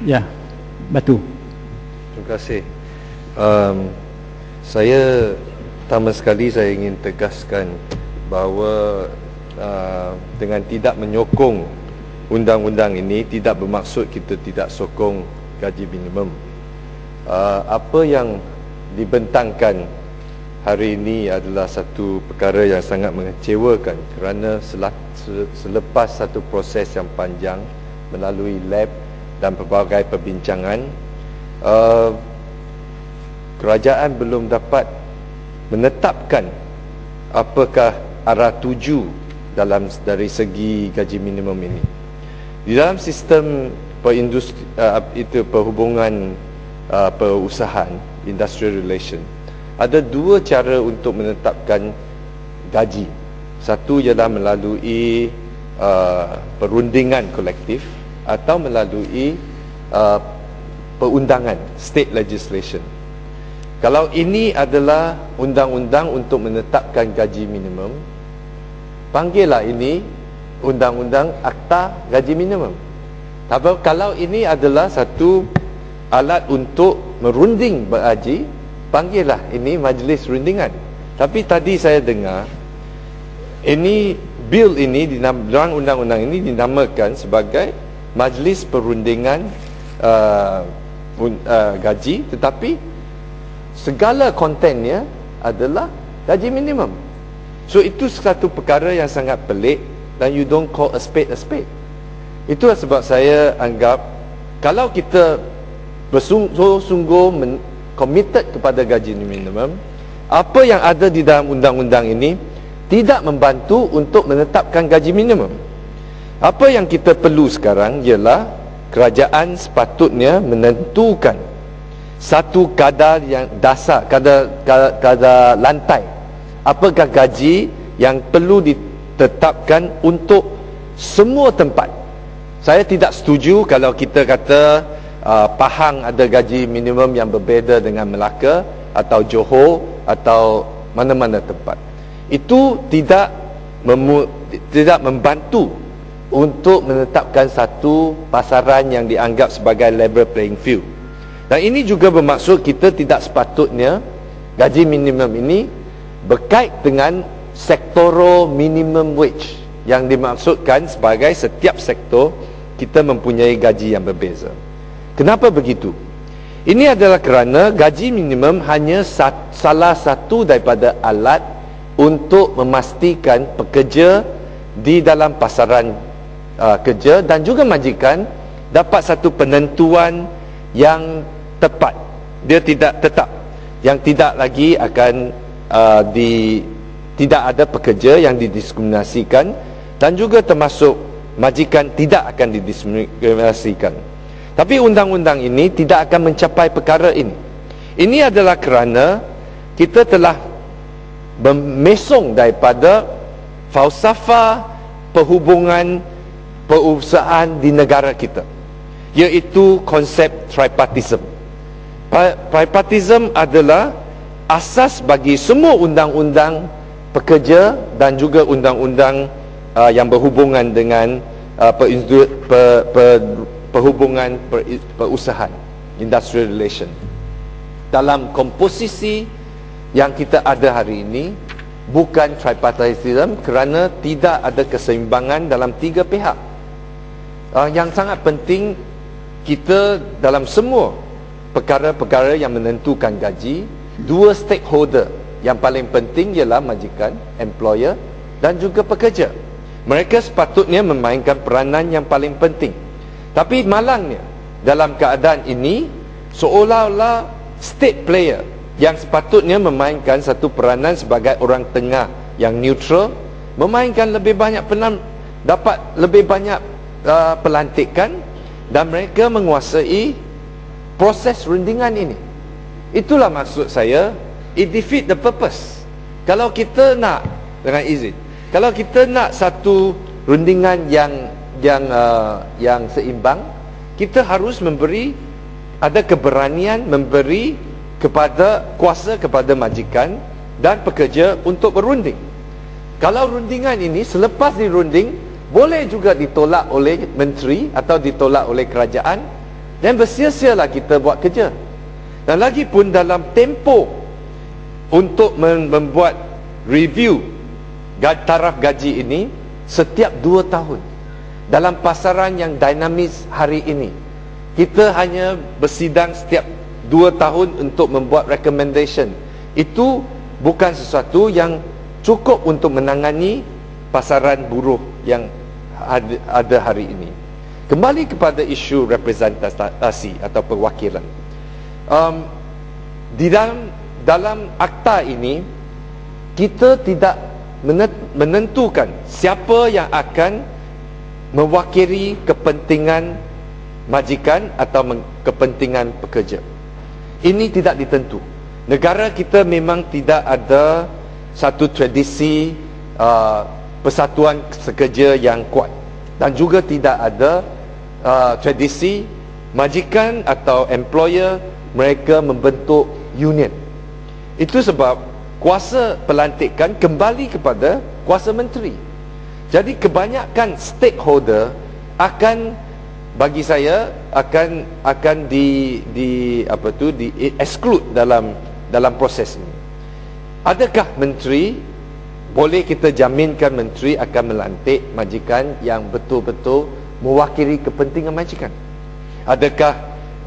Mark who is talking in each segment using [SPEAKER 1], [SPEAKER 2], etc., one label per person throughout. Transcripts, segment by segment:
[SPEAKER 1] Ya, Batu.
[SPEAKER 2] Terima kasih. Um, saya pertama sekali saya ingin tegaskan bahawa uh, dengan tidak menyokong undang-undang ini tidak bermaksud kita tidak sokong gaji minimum. Uh, apa yang dibentangkan hari ini adalah satu perkara yang sangat mengecewakan kerana selepas satu proses yang panjang melalui lab dan pelbagai perbincangan uh, kerajaan belum dapat menetapkan apakah arah tuju dalam dari segi gaji minimum ini. Di dalam sistem perindustri uh, itu perhubungan uh, perusahaan industrial relation ada dua cara untuk menetapkan gaji. Satu ialah melalui uh, perundingan kolektif atau melalui uh, perundangan state legislation. Kalau ini adalah undang-undang untuk menetapkan gaji minimum, panggillah ini undang-undang akta gaji minimum. Tapi kalau ini adalah satu alat untuk merunding gaji, panggillah ini majlis rundingan. Tapi tadi saya dengar ini bil ini dalam undang-undang ini dinamakan sebagai majlis perundingan uh, uh, gaji tetapi segala kontennya adalah gaji minimum. So itu satu perkara yang sangat pelik dan you don't call a spade a spade. Itu sebab saya anggap kalau kita bersungguh-sungguh committed kepada gaji minimum, apa yang ada di dalam undang-undang ini tidak membantu untuk menetapkan gaji minimum. Apa yang kita perlu sekarang ialah kerajaan sepatutnya menentukan satu kadar yang dasar kadar, kadar, kadar lantai. Apakah gaji yang perlu ditetapkan untuk semua tempat? Saya tidak setuju kalau kita kata uh, Pahang ada gaji minimum yang berbeza dengan Melaka atau Johor atau mana-mana tempat. Itu tidak memu, tidak membantu untuk menetapkan satu pasaran yang dianggap sebagai level playing field dan ini juga bermaksud kita tidak sepatutnya gaji minimum ini berkait dengan sektoro minimum wage yang dimaksudkan sebagai setiap sektor kita mempunyai gaji yang berbeza. Kenapa begitu? Ini adalah kerana gaji minimum hanya salah satu daripada alat untuk memastikan pekerja di dalam pasaran uh, kerja dan juga majikan dapat satu penentuan yang tepat. Dia tidak tetap. Yang tidak lagi akan uh, di tidak ada pekerja yang didiskriminasikan dan juga termasuk majikan tidak akan didiskriminasikan. Tapi undang-undang ini tidak akan mencapai perkara ini. Ini adalah kerana kita telah memesong daripada falsafah perhubungan perusahaan di negara kita iaitu konsep tripartism. Tripartism adalah asas bagi semua undang-undang pekerja dan juga undang-undang uh, yang berhubungan dengan uh, per, per, perhubungan per, perusahaan industrial relation. Dalam komposisi yang kita ada hari ini bukan tripartism kerana tidak ada keseimbangan dalam tiga pihak uh, yang sangat penting kita dalam semua perkara-perkara yang menentukan gaji dua stakeholder yang paling penting ialah majikan employer dan juga pekerja. Mereka sepatutnya memainkan peranan yang paling penting. Tapi malangnya dalam keadaan ini seolah-olah state player yang sepatutnya memainkan satu peranan sebagai orang tengah yang neutral memainkan lebih banyak penam dapat lebih banyak uh, pelantikan dan mereka menguasai proses rundingan ini. Itulah maksud saya it defeat the purpose. Kalau kita nak dengan izin kalau kita nak satu rundingan yang yang uh, yang seimbang kita harus memberi ada keberanian memberi kepada kuasa kepada majikan dan pekerja untuk berunding. Kalau rundingan ini selepas dirunding boleh juga ditolak oleh menteri atau ditolak oleh kerajaan dan bersia-sialah kita buat kerja. Dan lagi pun dalam tempo untuk membuat review taraf gaji ini setiap dua tahun dalam pasaran yang dinamis hari ini kita hanya bersidang setiap dua tahun untuk membuat recommendation. Itu bukan sesuatu yang cukup untuk menangani pasaran buruh yang ada hari ini. Kembali kepada isu representasi atau perwakilan. Um, di dalam dalam akta ini kita tidak menentukan siapa yang akan mewakili kepentingan majikan atau kepentingan pekerja. Ini tidak ditentu. Negara kita memang tidak ada satu tradisi uh, persatuan sekerja yang kuat. Dan juga tidak ada uh, tradisi majikan atau employer mereka membentuk union. Itu sebab kuasa pelantikan kembali kepada kuasa menteri. Jadi kebanyakan stakeholder akan bagi saya akan akan di di apa tu di exclude dalam dalam proses ini. Adakah menteri boleh kita jaminkan menteri akan melantik majikan yang betul-betul mewakili kepentingan majikan? Adakah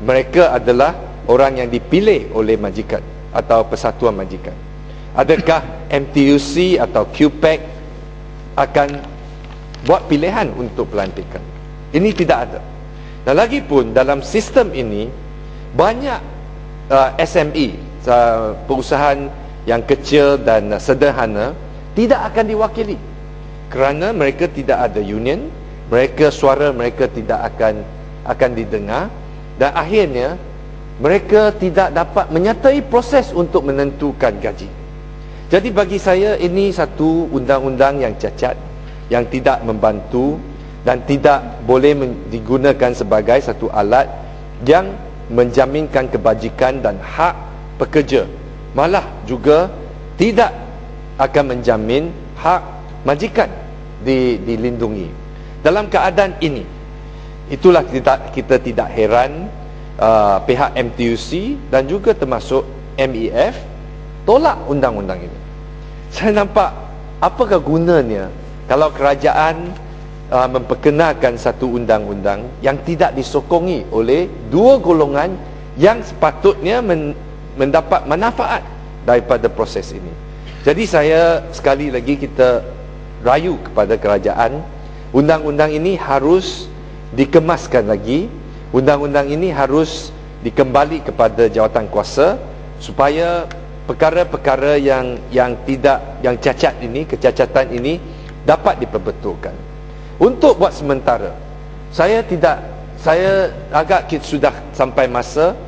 [SPEAKER 2] mereka adalah orang yang dipilih oleh majikan atau persatuan majikan? Adakah MTUC atau QPAC akan buat pilihan untuk pelantikan? Ini tidak ada. Dan lagi pun dalam sistem ini banyak uh, SME uh, perusahaan yang kecil dan uh, sederhana tidak akan diwakili. Kerana mereka tidak ada union mereka suara mereka tidak akan akan didengar dan akhirnya mereka tidak dapat menyertai proses untuk menentukan gaji. Jadi bagi saya ini satu undang-undang yang cacat yang tidak membantu dan tidak boleh digunakan sebagai satu alat yang menjaminkan kebajikan dan hak pekerja. Malah juga tidak akan menjamin hak majikan di, dilindungi dalam keadaan ini itulah kita, kita tidak heran uh, pihak MTUC dan juga termasuk MEF tolak undang-undang ini saya nampak apakah gunanya kalau kerajaan uh, memperkenalkan satu undang-undang yang tidak disokongi oleh dua golongan yang sepatutnya men, mendapat manfaat daripada proses ini. Jadi saya sekali lagi kita rayu kepada kerajaan. Undang-undang ini harus dikemaskan lagi. Undang-undang ini harus dikembali kepada jawatan kuasa supaya perkara-perkara yang yang tidak yang cacat ini kecacatan ini dapat diperbetulkan. Untuk buat sementara saya tidak saya agak sudah sampai masa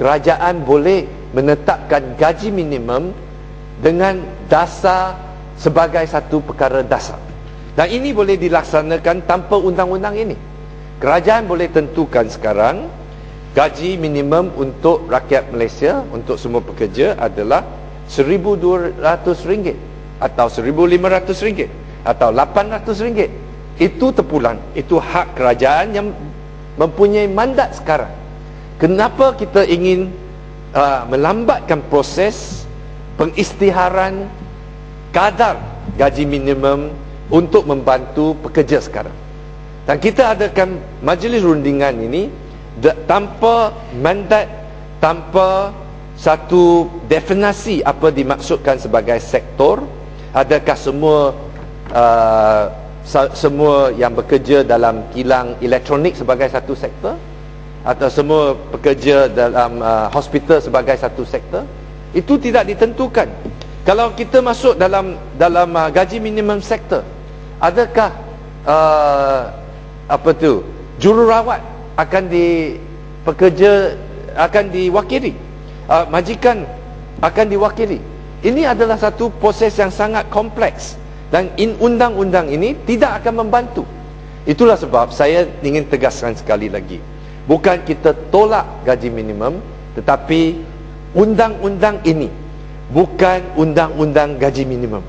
[SPEAKER 2] kerajaan boleh menetapkan gaji minimum dengan dasar sebagai satu perkara dasar. Dan ini boleh dilaksanakan tanpa undang-undang ini. Kerajaan boleh tentukan sekarang gaji minimum untuk rakyat Malaysia untuk semua pekerja adalah RM1,200 atau RM1,500 atau RM800 itu terpulang. Itu hak kerajaan yang mempunyai mandat sekarang. Kenapa kita ingin uh, melambatkan proses pengistiharan kadar gaji minimum untuk membantu pekerja sekarang. Dan kita adakan majlis rundingan ini tanpa mandat tanpa satu definasi apa dimaksudkan sebagai sektor. Adakah semua uh, semua yang bekerja dalam kilang elektronik sebagai satu sektor? Atau semua pekerja dalam uh, hospital sebagai satu sektor itu tidak ditentukan. Kalau kita masuk dalam dalam uh, gaji minimum sektor adakah uh, apa tu jururawat akan di pekerja akan diwakili? Uh, majikan akan diwakili? Ini adalah satu proses yang sangat kompleks dan in undang-undang ini tidak akan membantu. Itulah sebab saya ingin tegaskan sekali lagi. Bukan kita tolak gaji minimum tetapi undang-undang ini bukan undang-undang gaji minimum.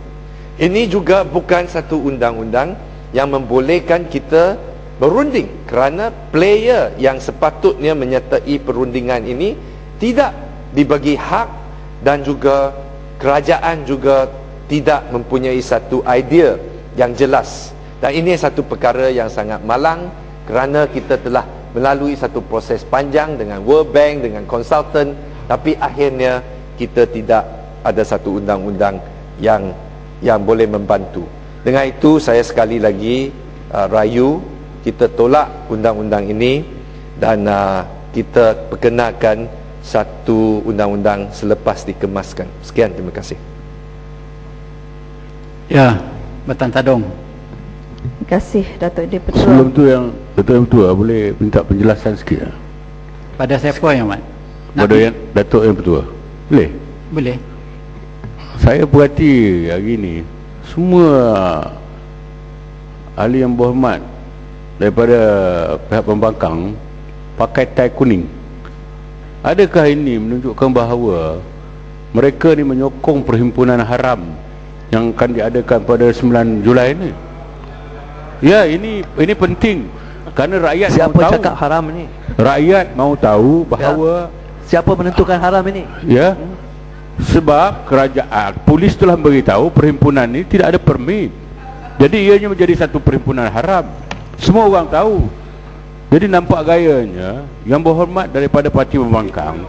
[SPEAKER 2] Ini juga bukan satu undang-undang yang membolehkan kita berunding kerana player yang sepatutnya menyertai perundingan ini tidak dibagi hak dan juga kerajaan juga tidak mempunyai satu idea yang jelas. Dan ini satu perkara yang sangat malang kerana kita telah melalui satu proses panjang dengan World Bank dengan konsultan tapi akhirnya kita tidak ada satu undang-undang yang yang boleh membantu dengan itu saya sekali lagi uh, rayu kita tolak undang-undang ini dan uh, kita perkenalkan satu undang-undang selepas dikemaskan. Sekian, terima kasih.
[SPEAKER 1] Ya, Batan Tadong.
[SPEAKER 3] Terima kasih, Datuk D. Petua.
[SPEAKER 4] Sebelum tu yang Datuk yang Petua boleh minta penjelasan sikit.
[SPEAKER 1] Pada siapa yang Mat?
[SPEAKER 4] Pada yang Datuk yang Petua. Boleh?
[SPEAKER 1] Boleh.
[SPEAKER 4] Saya perhati hari ni semua ahli yang berhormat daripada pihak pembangkang pakai tai kuning adakah ini menunjukkan bahawa mereka ni menyokong perhimpunan haram yang akan diadakan pada 9 Julai ini ya ini ini penting kerana rakyat
[SPEAKER 5] siapa
[SPEAKER 4] mahu tahu
[SPEAKER 5] cakap haram ini
[SPEAKER 4] rakyat mahu tahu bahawa
[SPEAKER 5] ya. Siapa menentukan haram ini?
[SPEAKER 4] Ya. Sebab kerajaan polis telah beritahu perhimpunan ini tidak ada permit jadi ianya menjadi satu perhimpunan haram. Semua orang tahu. Jadi nampak gayanya yang berhormat daripada parti pembangkang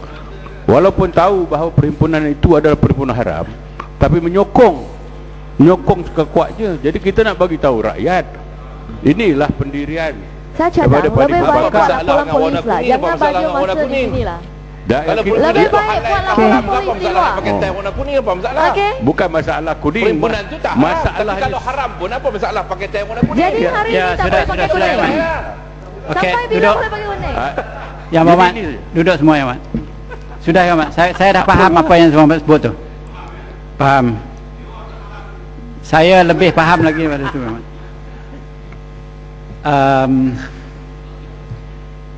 [SPEAKER 4] walaupun tahu bahawa perhimpunan itu adalah perhimpunan haram tapi menyokong. Menyokong kekuatnya jadi kita nak bagi tahu rakyat inilah pendirian
[SPEAKER 3] saya cadang, lebih baik buat laporan polis lah. Jangan bagi masa di sini lah
[SPEAKER 4] Dah,
[SPEAKER 3] Kalau lebih baik buat laporan polis di luar
[SPEAKER 6] pakai tai warna kuning apa masalah
[SPEAKER 3] okay.
[SPEAKER 4] bukan masalah kuning
[SPEAKER 6] perhimpunan tu tak
[SPEAKER 4] masalah
[SPEAKER 6] haram kalau haram pun apa masalah pakai tai warna kuning
[SPEAKER 3] jadi hari
[SPEAKER 1] ya,
[SPEAKER 3] ini tak
[SPEAKER 1] sudah,
[SPEAKER 3] boleh pakai
[SPEAKER 1] sudah,
[SPEAKER 3] kuning
[SPEAKER 1] sudah, Okey,
[SPEAKER 3] sampai bila
[SPEAKER 1] duduk.
[SPEAKER 3] boleh pakai kuning
[SPEAKER 4] Ha?
[SPEAKER 1] Yang Muhammad, duduk semua yang Muhammad. Sudah yang Muhammad, saya, saya dah faham apa yang semua sebut tu. Faham. Saya lebih faham lagi pada itu Muhammad. Um,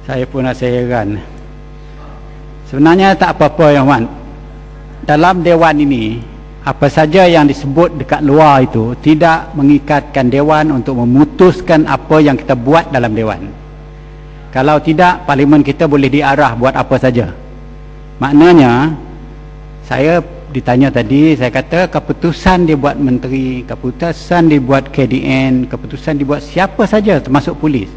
[SPEAKER 1] saya pun rasa heran. Sebenarnya tak apa-apa yang Muhammad. Dalam dewan ini, apa saja yang disebut dekat luar itu tidak mengikatkan dewan untuk memutuskan apa yang kita buat dalam dewan. Kalau tidak, parlimen kita boleh diarah buat apa saja. Maknanya, saya ditanya tadi, saya kata keputusan dibuat menteri, keputusan dibuat KDN, keputusan dibuat siapa saja termasuk polis.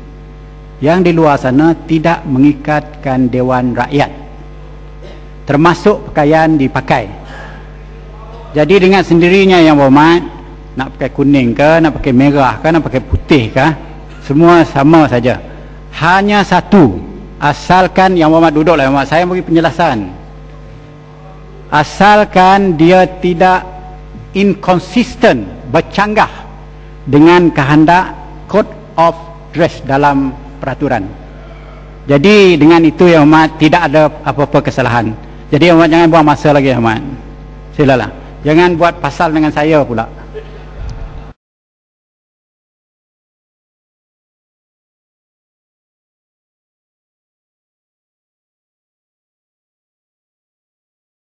[SPEAKER 1] Yang di luar sana tidak mengikatkan dewan rakyat. Termasuk pakaian dipakai. Jadi dengan sendirinya yang berhormat, nak pakai kuning ke, nak pakai merah ke, nak pakai putih ke, semua sama saja. Hanya satu asalkan yang Muhammad duduk lah. Saya bagi penjelasan. Asalkan dia tidak inconsistent bercanggah dengan kehendak code of dress dalam peraturan. Jadi dengan itu ya Muhammad tidak ada apa-apa kesalahan jadi Muhammad jangan buang masa lagi Muhammad silalah jangan buat pasal dengan saya pula